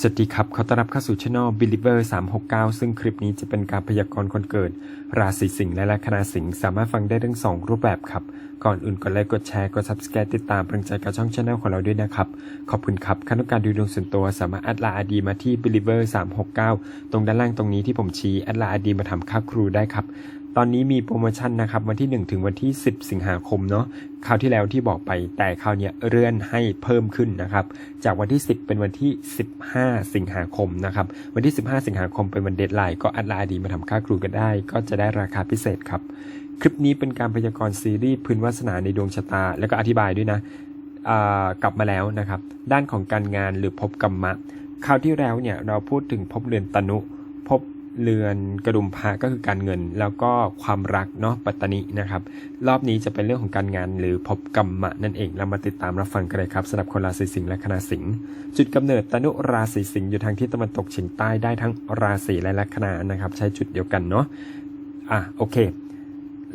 สวัสดีครับ ขอต้อนรับเข้าสู่ช่อง Believer 369 ซึ่งคลิปนี้จะเป็นการพยากรณ์คนเกิด ราศีสิงห์และลัคนาสิงห์สามารถฟังได้ทั้งสองรูปแบบครับ ก่อนอื่นกดไลค์ กดแชร์ กด subscribe ติดตามกำลังใจกับช่องช anel ของเราด้วยนะครับ ขอบคุณครับขั้นการดูดวงส่วนตัวสามารถแอดไลน์อดีมาที่ Believer 369 ตรงด้านล่างตรงนี้ที่ผมชี้แอดไลน์อดีมาทำค่าครูได้ครับ ตอนนี้มีโปรโมชั่นนะครับ วันที่ 1 ถึงวันที่ 10 สิงหาคมเนาะคราวที่แล้วที่บอกไปแต่คราวนี้เลื่อนให้เพิ่มขึ้นนะครับ จากวันที่ 10 เป็นวันที่ 15 สิงหาคมนะครับ วันที่ 15 สิงหาคมเป็นวันเดทไลน์ก็อัดไลน์ดีมาทำค่าครูกันได้ ก็จะได้ราคาพิเศษครับ คลิปนี้เป็นการพยากรณ์ซีรีส์พื้นวาสนาในดวงชะตา แล้วก็อธิบายด้วยนะกลับมาแล้วนะครับ ด้านของการงานหรือภพกรรมะ คราวที่แล้วเนี่ยเราพูดถึงภพเรือนตนุ เรือนกระดุมพระก็คือการเงิน แล้วก็ความรักเนาะปัตตนินะครับ รอบนี้จะเป็นเรื่องของการงานหรือภพกรรมะนั่นเองเรามาติดตามรับฟังกันเลยครับสำหรับคนราศีสิงห์และคณะสิงห์จุดกำเนิดตนุราศีสิงห์อยู่ทางทิศตะวันตกเฉียงใต้ได้ทั้งราศีและลัคนานะครับ ใช้จุดเดียวกันเนาะอะโอเค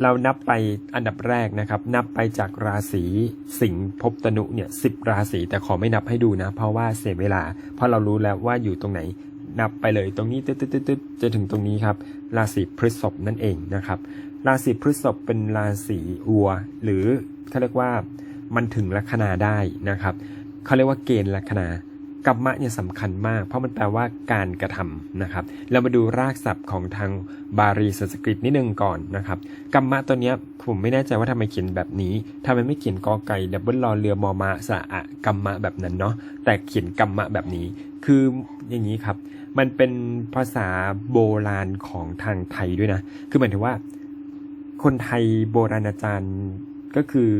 เรานับไปอันดับแรกนะครับ นับไปจากราศีสิงห์ภพตนุเนี่ยสิบราศีแต่ขอไม่นับให้ดูนะ เพราะว่าเสียเวลา เพราะเรารู้แล้วว่าอยู่ตรงไหน นับไปเลยตรงนี้ตึ๊ดตึ๊ดตึ๊ดตึ๊ดจะถึงตรงนี้ครับ ราศีพฤษภนั่นเองนะครับ ราศีพฤษภเป็นราศีวัว หรือเขาเรียกว่ามันถึงลัคนาได้นะครับเขาเรียกว่าเกณฑ์ลัคนากรรมะเนี่ยสำคัญมาก เพราะมันแปลว่าการกระทำนะครับ เรามาดูรากศัพท์ของทางบาลีสันสกฤตนิดนึงก่อนนะครับกรรมะตัวเนี้ยผมไม่แน่ใจว่าทำไมเขียนแบบนี้ทำไมไม่เขียนกอไก่ดับเบิลรอเรือมอมาสะอะกรรมะแบบนั้นเนาะแต่เขียนกรรมะแบบนี้ คืออย่างนี้ครับ มันเป็นภาษาโบราณของทางไทยด้วยนะ คือหมายถึงว่า คนไทยโบราณอาจารย์ก็คือ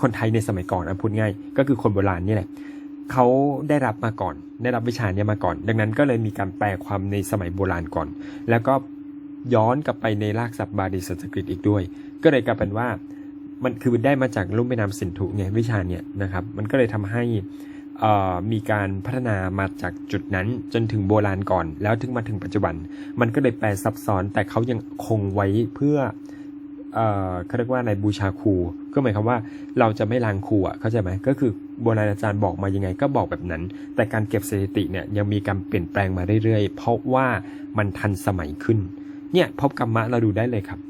คนไทยในสมัยก่อนนะพูดง่าย ก็คือคนโบราณนี่แหละเขาได้รับมาก่อน ได้รับวิชาเนี้มาก่อน ดังนั้นก็เลยมีการแปลความในสมัยโบราณก่อน แล้วก็ย้อนกลับไปในรากศัพท์บาลีสันสกฤตอีกด้วย ก็เลยกลายเป็นว่า มันคือได้มาจากลุ่มแม่น้ำสินธุเนี่ยวิชาเนี่ยนะครับ มันก็เลยทำให้ มีการพัฒนามาจากจุดนั้นจนถึงโบราณก่อน แล้วถึงมาถึงปัจจุบัน มันก็เลยแปลซับซ้อนแต่เขายังคงไว้เพื่อเขาเรียกว่าในบูชาครูก็หมายความว่าเราจะไม่ล้างครูอะเข้าใจไหมก็คือโบราณอาจารย์บอกมายังไงก็บอกแบบนั้น แต่การเก็บสถิติเนี่ยยังมีการเปลี่ยนแปลงมาเรื่อยๆ เพราะว่ามันทันสมัยขึ้นเนี่ยพบกรรมะเราดูได้เลยครับ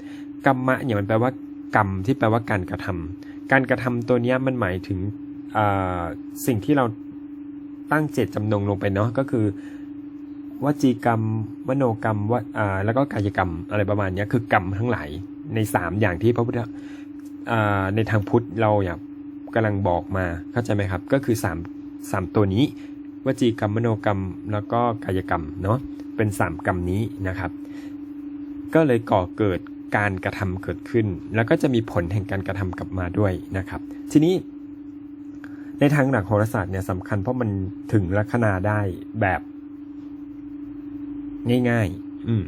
กรรมะเนี่ยมันแปลว่ากรรมที่แปลว่าการกระทำการกระทำตัวเนี้ยมันหมายถึง สิ่งที่เราตั้งเจตจำนงลงไปเนาะก็คือวจีกรรม มโนกรรมวอ่าแล้วก็กายกรรมอะไรประมาณนี้คือกรรมทั้งหลายในสามอย่างที่พระพุทธในทางพุทธเราอยากกำลังบอกมาเข้าใจไหมครับ ก็คือสามสามตัวนี้วจีกรรมมโนกรรมแล้วก็กายกรรมเนาะเป็นสามกรรมนี้นะครับ ก็เลยก่อเกิดการกระทำเกิดขึ้น แล้วก็จะมีผลแห่งการกระทำกลับมาด้วยนะครับ ทีนี้ ในทางหลักโหราศาสตร์เนี่ยสำคัญเพราะมันถึงลัคนาได้แบบง่ายๆ อืม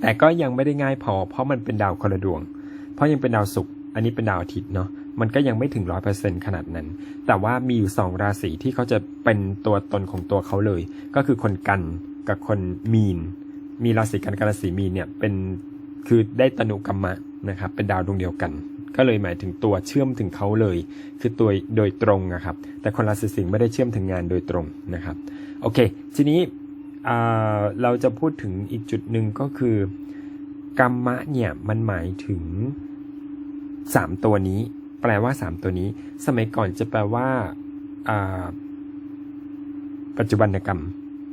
แต่ก็ยังไม่ได้ง่ายพอ เพราะมันเป็นดาวคนละดวง เพราะยังเป็นดาวศุกร์ อันนี้เป็นดาวอาทิตย์เนาะ มันก็ยังไม่ถึงร้อยเปอร์เซ็นขนาดนั้น แต่ว่ามีอยู่สองราศีที่เขาจะเป็นตัวตนของตัวเขาเลย ก็คือคนกันกับคนมีน มีราศีกันกับราศีมีนเนี่ย เป็นคือได้ตนุกรรมะนะครับ เป็นดาวดวงเดียวกัน ก็เลยหมายถึงตัวเชื่อมถึงเขาเลย คือตัวโดยตรงนะครับ แต่คนราศีสิงห์ไม่ได้เชื่อมถึงงานโดยตรงนะครับ โอเค ทีนี้เราจะพูดถึงอีกจุดหนึ่งก็คือกรรมะเนี่ยมันหมายถึงสามตัวนี้ แปลว่าสามตัวนี้ สมัยก่อนจะแปลว่าปัจจุบันกรรม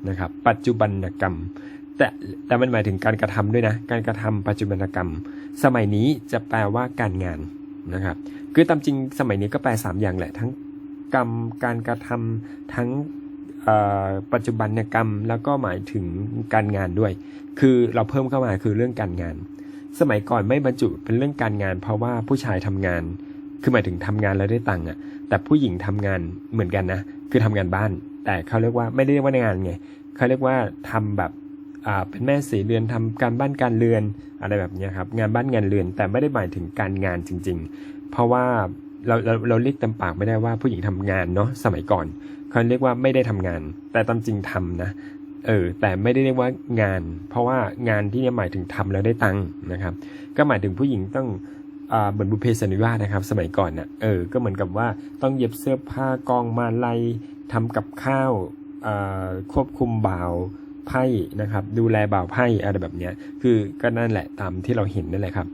นะครับ ปัจจุบันกรรม แต่แต่มันหมายถึงการกระทำด้วยนะ การกระทำปัจจุบันกรรม สมัยนี้จะแปลว่าการงานนะครับ คือตามจริงสมัยนี้ก็แปลสามอย่างแหละ ทั้งกรรมการกระทำทั้งปัจจุบันกรรมแล้วก็หมายถึงการงานด้วย คือเราเพิ่มเข้ามาคือเรื่องการงาน สมัยก่อนไม่บรรจุเป็นเรื่องการงาน เพราะว่าผู้ชายทำงาน คือหมายถึงทำงานแล้วได้ตังค์อะ แต่ผู้หญิงทำงานเหมือนกันนะ คือทำงานบ้าน แต่เขาเรียกว่าไม่ได้เรียกว่างานไง เขาเรียกว่าทำแบบ เป็นแม่สีเรือนทำการบ้านการเรือนอะไรแบบนี้ครับงานบ้านงานเรือนแต่ไม่ได้หมายถึงการงานจริง ๆ เพราะว่าเราเราเราเรียกเต็มปากไม่ได้ว่าผู้หญิงทำงานเนาะสมัยก่อนเขาเรียกว่าไม่ได้ทำงาน แต่ตามจริงทำนะเออแต่ไม่ได้เรียกว่างาน เพราะว่างานที่เนี่ยหมายถึงทำแล้วได้ตังค์นะครับ ก็หมายถึงผู้หญิงต้องอ่าเหมือนบุเพสนิวาสนะครับ สมัยก่อนน่ะเออก็เหมือนกับว่าต้องเย็บเสื้อผ้ากองมาลัยทำกับข้าวควบคุมบ่าว ไพ่นะครับ ดูแลบ่าวไพ่อะไรแบบเนี้ยคือก็นั่นแหละตามที่เราเห็นนั่นแหละครับ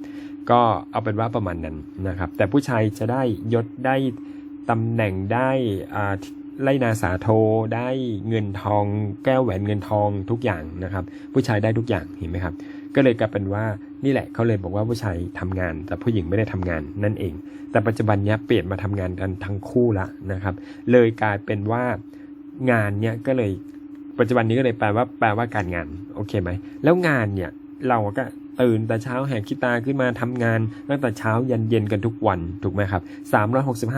ก็เอาเป็นว่าประมาณนั้นนะครับ แต่ผู้ชายจะได้ยศได้ตำแหน่งได้อ่าไล่นาสาโทได้เงินทองแก้วแหวนเงินทองทุกอย่างนะครับ ผู้ชายได้ทุกอย่างเห็นไหมครับ ก็เลยกลายเป็นว่านี่แหละเขาเลยบอกว่าผู้ชายทำงาน แต่ผู้หญิงไม่ได้ทำงานนั่นเอง แต่ปัจจุบันเนี้ยเปลี่ยนมาทำงานกันทั้งคู่ละนะครับ เลยกลายเป็นว่างานเนี้ยก็เลย ปัจจุบันนี้ก็เลยแปลว่าแปลว่าการงานโอเคไหมแล้วงานเนี่ยเราก็ตื่นแต่เช้าแหกขี้ตาขึ้นมาทำงานตั้งแต่เช้ายันเย็นกันทุกวันถูกไหมครับ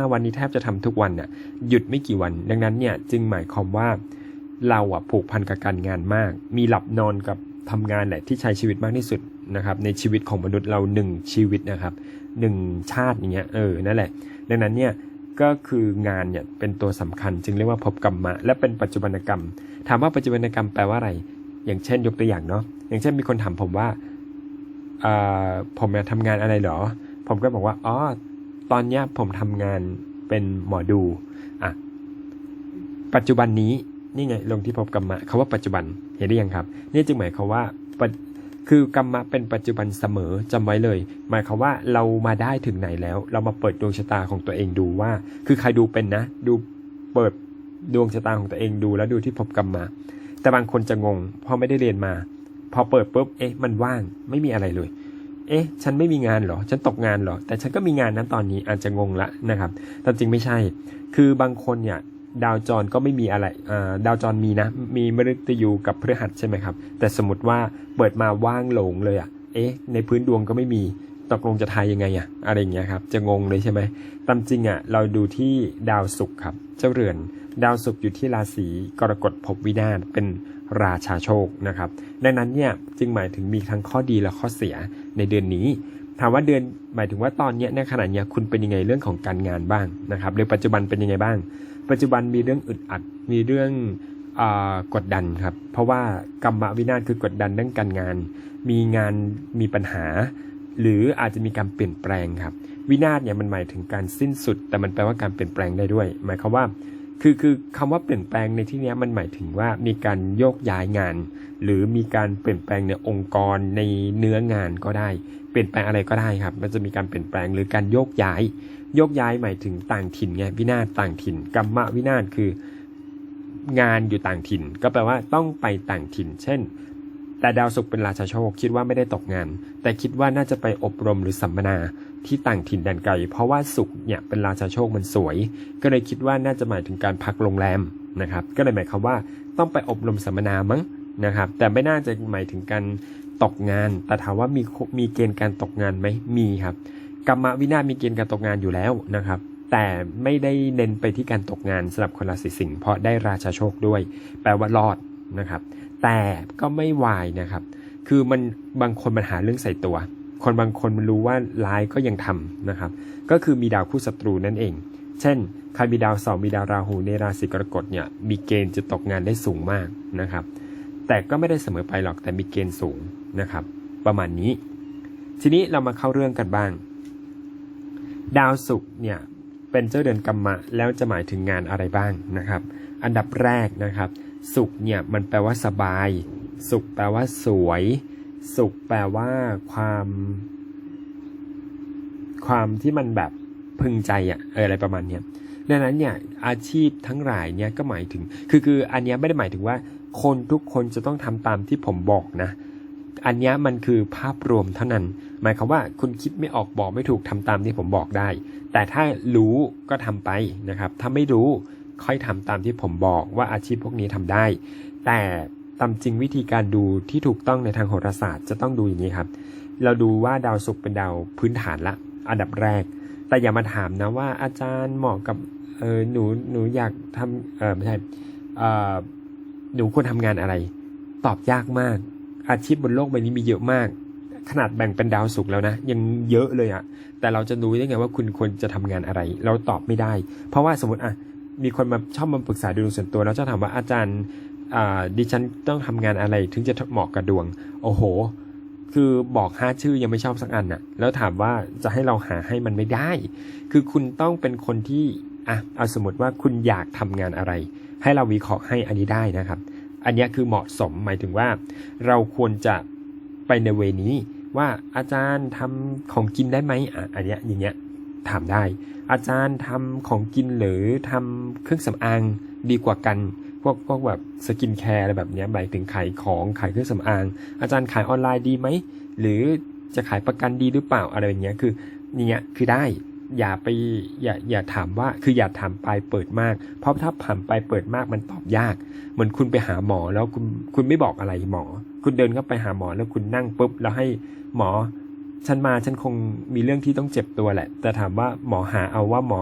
365 วันนี้แทบจะทำทุกวันน่ะหยุดไม่กี่วัน ดังนั้นเนี่ยจึงหมายความว่าเราอะผูกพันกับการงานมาก มีหลับนอนกับทำงานแหละที่ใช้ชีวิตมากที่สุดนะครับในชีวิตของมนุษย์เราหนึ่งชีวิตนะครับหนึ่งชาติอย่างเงี้ยเออนั่นแหละ ดังนั้นเนี่ยก็คืองานเนี่ยเป็นตัวสำคัญจึงเรียกว่าภพกรรมะ และเป็นปัจจุบันกรรม ถามว่าปัจจุบันกรรมแปลว่าอะไร อย่างเช่นยกตัวอย่างเนาะอย่างเช่นมีคนถามผมว่าผมจะทำงานอะไรเหรอ ผมก็บอกว่าอ๋อตอนเนี้ยผมทำงานเป็นหมอดูอะปัจจุบันนี้นี่ไงลงที่ภพกรรมะคาว่าปัจจุบันเห็นได้ยังครับ นี่จึงหมายความว่าคือกรรมะเป็นปัจจุบันเสมอจำไว้เลย หมายความว่าเรามาได้ถึงไหนแล้ว เรามาเปิดดวงชะตาของตัวเองดูว่า คือใครดูเป็นนะ ดูเปิด ดวงชะตาของตัวเองดูแล้วดูที่ภพกรรมะแต่บางคนจะงงเพราะไม่ได้เรียนมา พอเปิดปุ๊บเอ๊ะมันว่างไม่มีอะไรเลย เอ๊ะ ฉันไม่มีงานเหรอ ฉันตกงานเหรอ แต่ฉันก็มีงานนั้นตอนนี้อาจจะงงละนะครับแต่จริงไม่ใช่ คือบางคนเนี่ยดาวจรก็ไม่มีอะไรดาวจรมีนะ มีมฤตยูกับพฤหัสใช่ไหมครับ แต่สมมติว่าเปิดมาว่างหลงเลยอะ่ะ เอ๊ะ ในพื้นดวงก็ไม่มี ตกลงจะทายยังไงอะ่ะ อะไรอย่างเงี้ยครับ จะงงเลยใช่ไหมตามจริงอะ่ะ เราดูที่ดาวศุกร์ครับ เจ้าเรือน ดาวศุกร์อยู่ที่ราศีกรกฎภพวินาศเป็นราชาโชคนะครับ ดังนั้นเนี่ยจึงหมายถึงมีทั้งข้อดีและข้อเสียในเดือนนี้ ถามว่าเดือนหมายถึงว่าตอนเนี้ยในขณะเนี้ยคุณเป็นยังไงเรื่องของการงานบ้างนะครับหรือปัจจุบันเป็นยังไงบ้าง ปัจจุบันมีเรื่องอึดอัด มีเรื่องอกดดันครับ เพราะว่ากรรมวินาศคือกดดันเรื่องการงาน มีงานมีปัญหา หรืออาจจะมีการเปลี่ยนแปลงครับ วินาศเนี่ยมันหมายถึงการสิ้นสุด แต่มันแปลว่าการเปลี่ยนแปลงได้ด้วย หมายความว่า คือคือคำว่าเปลี่ยนแปลงในที่นี้มันหมายถึงว่ามีการโยกย้ายงาน หรือมีการเปลี่ยนแปลงในองค์กรในเนื้องานก็ได้ เปลี่ยนแปลงอะไรก็ได้ครับ มันจะมีการเปลี่ยนแปลงหรือการโยกย้าย โยกย้ายหมายถึงต่างถิ่นไงวินาศต่างถิ่นกรรมวินาศคืองานอยู่ต่างถิ่น ก็แปลว่าต้องไปต่างถิ่น เช่น แต่ดาวศุกร์เป็นราชาโชค คิดว่าไม่ได้ตกงาน แต่คิดว่าน่าจะไปอบรมหรือสัมมนา ที่ต่างถิ่นแดนไกล เพราะว่าศุกเนี่ยเป็นราชาโชคมันสวย ก็เลยคิดว่าน่าจะหมายถึงการพักโรงแรมนะครับ ก็เลยหมายความว่าต้องไปอบรมสัมมนามั้งนะครับ แต่ไม่น่าจะหมายถึงการตกงาน แต่ถามว่ามีมีเกณฑ์การตกงานไหมมีครับกรรมวินาศมีเกณฑ์การตกงานอยู่แล้วนะครับ แต่ไม่ได้เน้นไปที่การตกงานสำหรับคนราศีสิงห์เพราะได้ราชาโชคด้วย แปลว่ารอดนะครับ แต่ก็ไม่วายนะครับ คือมันบางคนมันหาเรื่องใส่ตัว คนบางคนมันรู้ว่าร้ายก็ยังทำนะครับ ก็คือมีดาวคู่ศัตรูนั่นเอง เช่นใครมีดาวเสาร์มีดาวราหูในราศีกรกฎเนี่ยมีเกณฑ์จะตกงานได้สูงมากนะครับ แต่ก็ไม่ได้เสมอไปหรอกแต่มีเกณฑ์สูงนะครับ ประมาณนี้ ทีนี้เรามาเข้าเรื่องกันบ้าง ดาวศุกร์เนี่ยเป็นเจ้าเดือนกรรมะแล้วจะหมายถึงงานอะไรบ้างนะครับ อันดับแรกนะครับ สุขเนี่ยมันแปลว่าสบาย สุขแปลว่าสวย สุขแปลว่าความ ความที่มันแบบพึงใจอะเอออะไรประมาณเนี้ยดังนั้นเนี่ยอาชีพทั้งหลายเนี่ยก็หมายถึง คือคืออันนี้ไม่ได้หมายถึงว่า คนทุกคนจะต้องทำตามที่ผมบอกนะ อันนี้มันคือภาพรวมเท่านั้น หมายความว่าคุณคิดไม่ออกบอกไม่ถูกทำตามที่ผมบอกได้ แต่ถ้ารู้ก็ทำไปนะครับ ถ้าไม่รู้ค่อยทำตามที่ผมบอกว่าอาชีพพวกนี้ทำได้ แต่ ตามจริงวิธีการดูที่ถูกต้องในทางโหราศาสตร์จะต้องดูอย่างนี้ครับ เราดูว่าดาวศุกร์เป็นดาวพื้นฐานละ อันดับแรก แต่อย่ามาถามนะว่าอาจารย์เหมาะกับเออหนูหนูอยากทำเออไม่ใช่เออหนูควรทำงานอะไร ตอบยากมาก อาชีพบนโลกใบนี้มีเยอะมาก ขนาดแบ่งเป็นดาวศุกร์แล้วนะ ยังเยอะเลยอะแต่เราจะรู้ได้ไงว่าคุณควรจะทำงานอะไร เราตอบไม่ได้ เพราะว่าสมมติอะมีคนมาชอบมาปรึกษาดูดวงส่วนตัวแล้วจะถามว่าอาจารย์ ดิฉันต้องทำงานอะไรถึงจะเหมาะกับดวง โอ้โห คือบอกห้าชื่อยังไม่ชอบสักอันน่ะ แล้วถามว่าจะให้เราหาให้มันไม่ได้ คือคุณต้องเป็นคนที่อะเอาสมมติว่าคุณอยากทำงานอะไร ให้เราวิเคราะห์ให้อันนี้ได้นะครับ อันนี้คือเหมาะสมหมายถึงว่า เราควรจะไปในเวนี้ว่าอาจารย์ทำของกินได้ไหมอะอันเนี้ยอย่างเงี้ยถามได้ อาจารย์ทำของกินหรือทำเครื่องสำอางดีกว่ากัน พวกพวกแบบสกินแคร์อะไรแบบนี้หมายถึงขายของขายเครื่องสำอาง อาจารย์ขายออนไลน์ดีไหม หรือจะขายประกันดีหรือเปล่าอะไรอย่างเงี้ยคืออย่เงี้ยคือได้อย่าไปอย่าอย่าถามว่าคืออย่าถามปลายเปิดมาก เพราะถ้าถามปลายเปิดมากมันตอบยาก เหมือนคุณไปหาหมอแล้วคุณคุณไม่บอกอะไรหมอ คุณเดินเข้าไปหาหมอแล้วคุณนั่งปุ๊บแล้วให้หมอ ฉันมาฉันคงมีเรื่องที่ต้องเจ็บตัวแหละ แต่ถามว่าหมอหาเอาว่าหมอ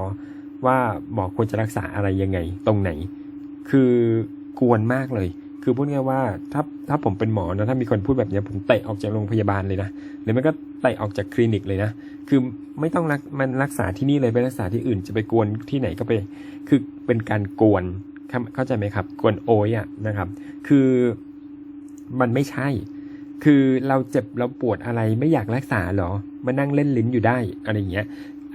ว่าหมอควรจะรักษาอะไรยังไง ตรงไหน คือกวนมากเลย คือพูดง่ายว่า ถ้าถ้าผมเป็นหมอนะถ้ามีคนพูดแบบเนี้ยผมเตะออกจากโรงพยาบาลเลยนะหรือไม่ก็เตะออกจากคลินิกเลยนะคือไม่ต้องรักมันรักษาที่นี่เลยไปรักษาที่อื่นจะไปกวนที่ไหนก็ไป คือเป็นการกวนเข้าเข้าใจไหมครับ กวนโอยอะนะครับ คือมันไม่ใช่ คือเราเจ็บเราปวดอะไรไม่อยากรักษาเหรอ มานั่งเล่นลิ้นอยู่ได้อะไรอย่างเงี้ย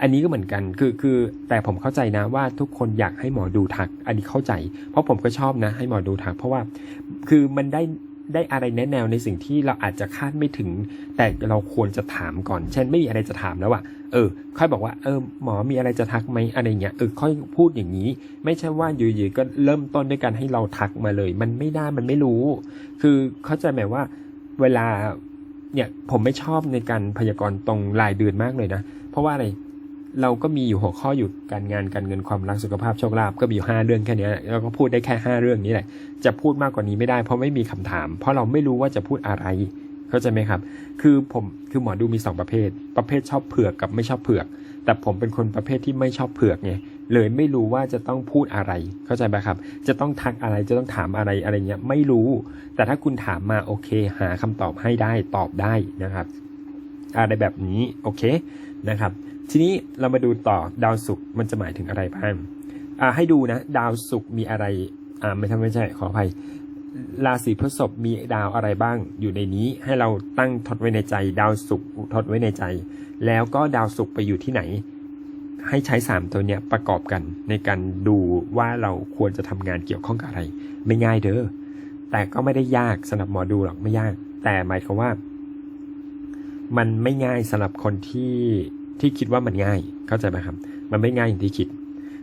อันนี้ก็เหมือนกันคือคือแต่ผมเข้าใจนะว่าทุกคนอยากให้หมอดูทัก อันนี้เข้าใจ เพราะผมก็ชอบนะ ให้หมอดูทัก เพราะว่าคือมันได้ได้อะไรแนะแนวในสิ่งที่เราอาจจะคาดไม่ถึง แต่เราควรจะถามก่อน เช่นไม่มีอะไรจะถามแล้วอะเออ ค่อยบอกว่า เออ หมอมีอะไรจะทักไหมอะไรเงี้ย เออ ค่อยพูดอย่างนี้ ไม่ใช่ว่าอยู่ๆก็เริ่มต้นด้วยการให้เราทักมาเลย มันไม่ได้ มันไม่รู้ คือเข้าใจไหมว่า เวลา เนี่ย ผมไม่ชอบในการพยากรณ์ตรงรายเดือนมากเลยนะ เพราะว่าอะไร เราก็มีอยู่หัวข้ออยู่การงานการเงินความรักสุขภาพโชคลาภก็มีอยู่ห้าเรื่องแค่นี้เราก็พูดได้แค่ห้าเรื่องนี้แหละ จะพูดมากกว่านี้ไม่ได้เพราะไม่มีคำถาม เพราะเราไม่รู้ว่าจะพูดอะไรเข้าใจไหมครับ คือผมคือหมอดูมีสองประเภท ประเภทชอบเผือกกับไม่ชอบเผือก แต่ผมเป็นคนประเภทที่ไม่ชอบเผือกไงเลยไม่รู้ว่าจะต้องพูดอะไร เข้าใจไหมครับ จะต้องทักอะไรจะต้องถามอะไรอะไรเงี้ยไม่รู้ แต่ถ้าคุณถามมาโอเค หาคำตอบให้ได้ตอบได้นะครับอะไรแบบนี้โอเคนะครับ ทีนี้เรามาดูต่อดาวศุกร์มันจะหมายถึงอะไรบ้างอ่าให้ดูนะ ดาวศุกร์มีอะไรอ่าไม่ใช่ไม่ใช่ขออภัยราศีพฤษภมีดาวอะไรบ้างอยู่ในนี้ให้เราตั้งทดไว้ในใจ ดาวศุกร์ทดไว้ในใจ แล้วก็ดาวศุกร์ไปอยู่ที่ไหน ให้ใช้สามตัวเนี้ยประกอบกันในการดูว่าเราควรจะทำงานเกี่ยวข้องกับอะไร ไม่ง่ายเด้อแต่ก็ไม่ได้ยากสำหรับหมอดูหรอกไม่ยาก แต่หมายความว่า มันไม่ง่ายสำหรับคนที่ ที่คิดว่ามันง่าย เข้าใจไหมครับ มันไม่ง่ายอย่างที่คิด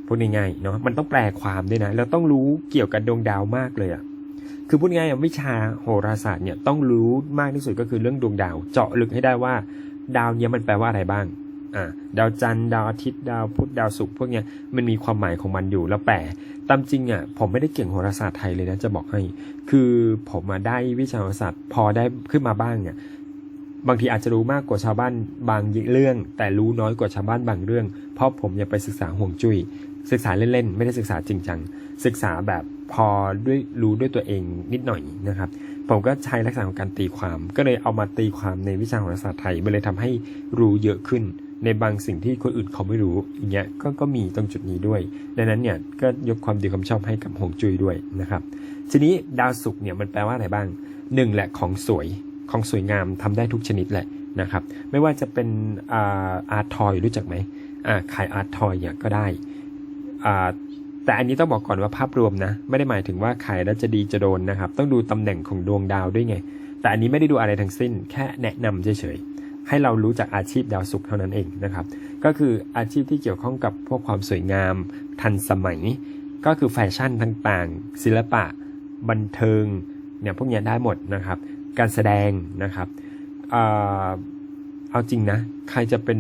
พูดง่ายๆเนาะ มันต้องแปลความด้วยนะแล้วต้องรู้เกี่ยวกับดวงดาวมากเลยอะคือพูดง่ายๆวิชาโหราศาสตร์เนี่ยต้องรู้มากที่สุดก็คือเรื่องดวงดาว เจาะลึกให้ได้ว่า ดาวเนี้ยมันแปลว่าอะไรบ้าง อ่า ดาวจันทร์ดาวอาทิตย์ดาวพุธดาวศุกร์พวกเนี้ยมันมีความหมายของมันอยู่แล้วแปลตามจริงอะผมไม่ได้เก่งโหราศาสตร์ไทยเลยนะจะบอกให้ คือผมมาได้วิชาโหราศาสตร์พอได้ขึ้นมาบ้างเนี่ย บางทีอาจจะรู้มากกว่าชาวบ้านบางเรื่อง แต่รู้น้อยกว่าชาวบ้านบางเรื่อง เพราะผมยังไปศึกษาห่วงจุย้ยศึกษาเล่นๆ ไม่ได้ศึกษาจริงจัง ศึกษาแบบพอด้วยรู้ด้วยตัวเองนิดหน่อยนะครับ ผมก็ใช้ลักษณะของการตีความ ก็เลยเอามาตีความในวิชาโหราศาสตร์ไทยมันเลยทำให้รู้เยอะขึ้น ในบางสิ่งที่คนอื่นเขาไม่รู้อย่างเงี้ยก็ก็มีตรงจุดนี้ด้วย ดังนั้นเนี่ยก็ยกความดีความชอบให้กับห่วงจุ้ยด้วยนะครับ ทีนี้ดาวศุกร์เนี่ยมันแปลว่าอะไรบ้างหนึ่งแหละของสวย ของสวยงามทำได้ทุกชนิดแหละนะครับ ไม่ว่าจะเป็นอาร์ตทอยรู้จักไหมขายอาร์ตทอยเนี่ยก็ได้แต่อันนี้ต้องบอกก่อนว่าภาพรวมนะ ไม่ได้หมายถึงว่าขายแล้วจะดีจะโดนนะครับ ต้องดูตำแหน่งของดวงดาวด้วยไง แต่อันนี้ไม่ได้ดูอะไรทั้งสิ้น แค่แนะนำเฉยๆ ให้เรารู้จักอาชีพดาวศุกร์เท่านั้นเองนะครับ ก็คืออาชีพที่เกี่ยวข้องกับพวกความสวยงาม ทันสมัย ก็คือแฟชั่นต่างๆ ศิลปะ บันเทิงเนี่ยพวกนี้ได้หมดนะครับ การแสดงนะครับเอาจริงนะ ใครจะเป็น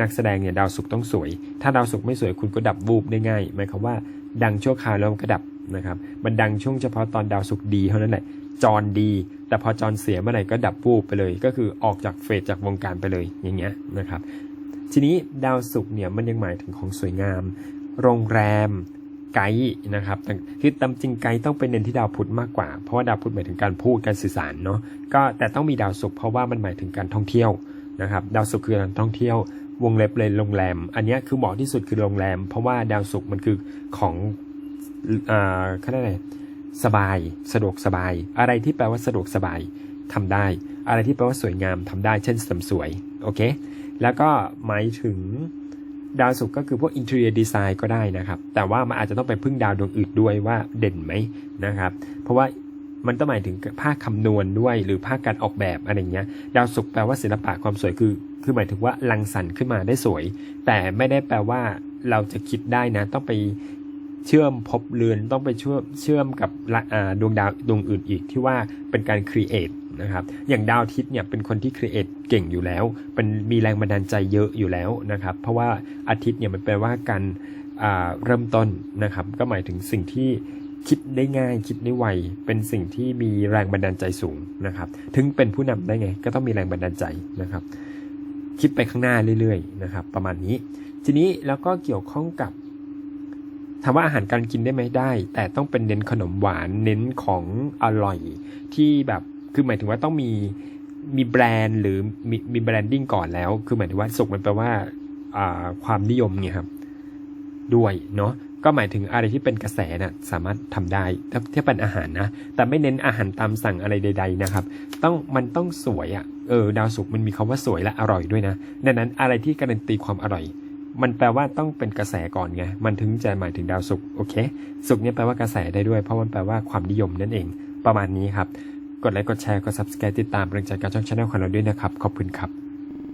นักแสดงเนี่ยดาวศุกร์ต้องสวย ถ้าดาวศุกร์ไม่สวยคุณก็ดับวูบได้ง่ายหมายความว่าดังชั่วคราวแล้วมันก็ดับนะครับ มันดังช่วงเฉพาะตอนดาวศุกร์ดีเท่านั้นแหละจรดี แต่พอจรเสียเมื่อไหร่ก็ดับวูบไปเลย ก็คือออกจากเฟสจากวงการไปเลยอย่างเงี้ยนะครับ ทีนี้ดาวศุกร์เนี่ยมันยังหมายถึงของสวยงาม โรงแรม ไกด์นะครับคือตามจริงไกด์ต้องเป็นเน้นที่ดาวพุธมากกว่า เพราะว่าดาวพุธหมายถึงการพูดการสื่อสารเนาะก็แต่ต้องมีดาวศุกร์เพราะว่ามันหมายถึงการท่องเที่ยวนะครับดาวศุกร์คือการท่องเที่ยว วงเล็บเลยโรงแรม อันนี้คือเหมาะที่สุดคือโรงแรม เพราะว่าดาวศุกร์มันคือของอ่าเขาเรียกอะไรสบายสะดวกสบาย อะไรที่แปลว่าสะดวกสบายทำได้ อะไรที่แปลว่าสวยงามทำได้ เช่นเสริมสวยโอเคแล้วก็หมายถึง ดาวศุกร์ก็คือพวกอินเทอร์เนียดีไซน์ก็ได้นะครับ แต่ว่ามันอาจจะต้องไปพึ่งดาวดวงอื่นด้วยว่าเด่นไหมนะครับ เพราะว่ามันต้องหมายถึงภาคคำนวณด้วย หรือภาคการออกแบบอะไรเงี้ย ดาวศุกร์แปลว่าศิลปะความสวยคือ คือหมายถึงว่าลังสรรค์ขึ้นมาได้สวย แต่ไม่ได้แปลว่าเราจะคิดได้นะ ต้องไป เชื่อมภพเรือนต้องไปเชื่อมเชื่อมกับดวงดาวดวงอื่นอีกที่ว่าเป็นการครีเอทนะครับอย่างดาวอาทิตย์เนี่ยเป็นคนที่ครีเอทเก่งอยู่แล้ว เป็นมีแรงบันดาลใจเยอะอยู่แล้วนะครับ เพราะว่าอาทิตย์เนี่ยมันแปลว่าการเริ่มต้นนะครับ ก็หมายถึงสิ่งที่คิดได้ง่ายคิดได้ไวเป็นสิ่งที่มีแรงบันดาลใจสูงนะครับ ถึงเป็นผู้นำได้ไง ก็ต้องมีแรงบันดาลใจนะครับ คิดไปข้างหน้าเรื่อยๆนะครับ ประมาณนี้ ทีนี้แล้วก็เกี่ยวข้องกับ ถามว่าอาหารการกินได้ไหมได้ แต่ต้องเป็นเน้นขนมหวานเน้นของอร่อย ที่แบบคือหมายถึงว่าต้องมีมีแบรนด์หรือมีมีแบรนดิ้งก่อนแล้ว คือหมายถึงว่าสุกมันแปลว่าความนิยมไงครับ ด้วยเนาะก็หมายถึงอะไรที่เป็นกระแสน่ะสามารถทำได้ถ้าถ้าเป็นอาหารนะ แต่ไม่เน้นอาหารตามสั่งอะไรใด ๆ นะครับ ต้องมันต้องสวยอะ่ะเออดาวสุกมันมีคาว่าสวยและอร่อยด้วยนะดังนั้นอะไรที่การันตีความอร่อย มันแปลว่าต้องเป็นกระแสก่อนไง มันถึงจะหมายถึงดาวศุกร์ โอเค ศุกร์เนี่ยแปลว่ากระแสได้ด้วย เพราะมันแปลว่าความนิยมนั่นเอง ประมาณนี้ครับ กดไลค์ กดแชร์ กด subscribe ติดตามเรื่องจากการช่องชาแนลของเราด้วยนะครับ ขอบคุณครับ